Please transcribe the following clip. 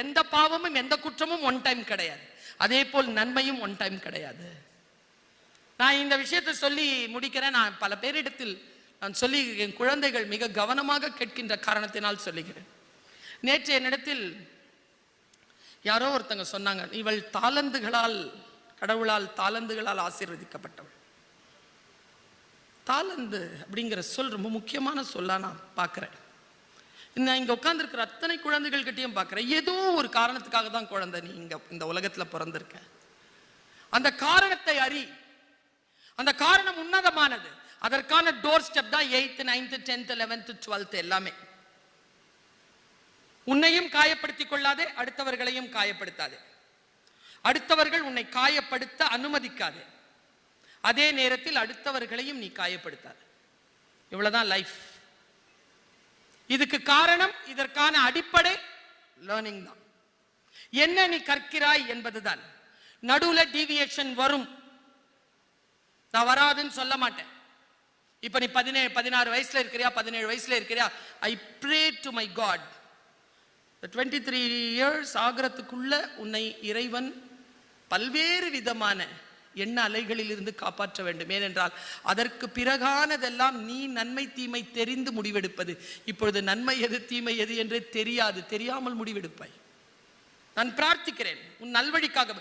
எந்த பாவமும் எந்த குற்றமும் ஒன் டைம் கிடையாது. அதே போல் நன்மையும் ஒன் டைம் கிடையாது. நான் இந்த விஷயத்தை சொல்லி முடிக்கிறேன். நான் பல பேரிடத்தில் நான் சொல்லி என் குழந்தைகள் மிக கவனமாக கேட்கின்ற காரணத்தினால் சொல்லுகிறேன். நேற்று என்னிடத்தில் யாரோ ஒருத்தங்க சொன்னாங்க இவள் தாளந்துகளால் கடவுளால் தாளந்துகளால் ஆசீர்வதிக்கப்பட்டவள். தாளந்து அப்படிங்கிற சொல் ரொம்ப முக்கியமான சொல்லா நான் பார்க்குறேன். நான் இங்கே உட்காந்துருக்கிற அத்தனை குழந்தைகள் கிட்டேயும் பார்க்குறேன். ஏதோ ஒரு காரணத்துக்காக தான் குழந்தை நீ இங்கே இந்த உலகத்தில் பிறந்திருக்க. அந்த காரணத்தை அறி. அந்த காரணம் உன்னதமானது. அதற்கான டோர் ஸ்டெப் தான் eighth ninth tenth eleventh twelfth எல்லாமே. உன்னையும் காயப்படுத்திக் கொள்ளாதே அடுத்தவர்களையும் காயப்படுத்தாதே. அடுத்தவர்கள் உன்னை காயப்படுத்த அனுமதிக்காதே. அதே நேரத்தில் அடுத்தவர்களையும் நீ காயப்படுத்தாது. இவ்வளவுதான் லைஃப் இதுக்கு காரணம் இதற்கான அடிப்படை லேர்னிங் தான். என்ன நீ கற்கிறாய் என்பதுதான். நடுவில் டீவியேஷன் வரும். நான் வராதுன்னு சொல்ல மாட்டேன். இப்போ நீ பதினேழு பதினாறு வயசுல இருக்கிறியா பதினேழு வயசுல இருக்கிறியா? I pray to my God twenty three years ஆகிறதுக்குள்ள உன்னை இறைவன் பல்வேறு விதமான என்ன அலைகளில் இருந்து காப்பாற்ற வேண்டும்? ஏனென்றால் அதற்கு பிறகானதெல்லாம் நீ நன்மை தீமை தெரிந்து முடிவெடுப்பது. இப்பொழுது நன்மை எது தீமை எது என்றே தெரியாது. தெரியாமல் முடிவெடுப்பாய். நான் பிரார்த்திக்கிறேன். உன் நல்வழிக்காக.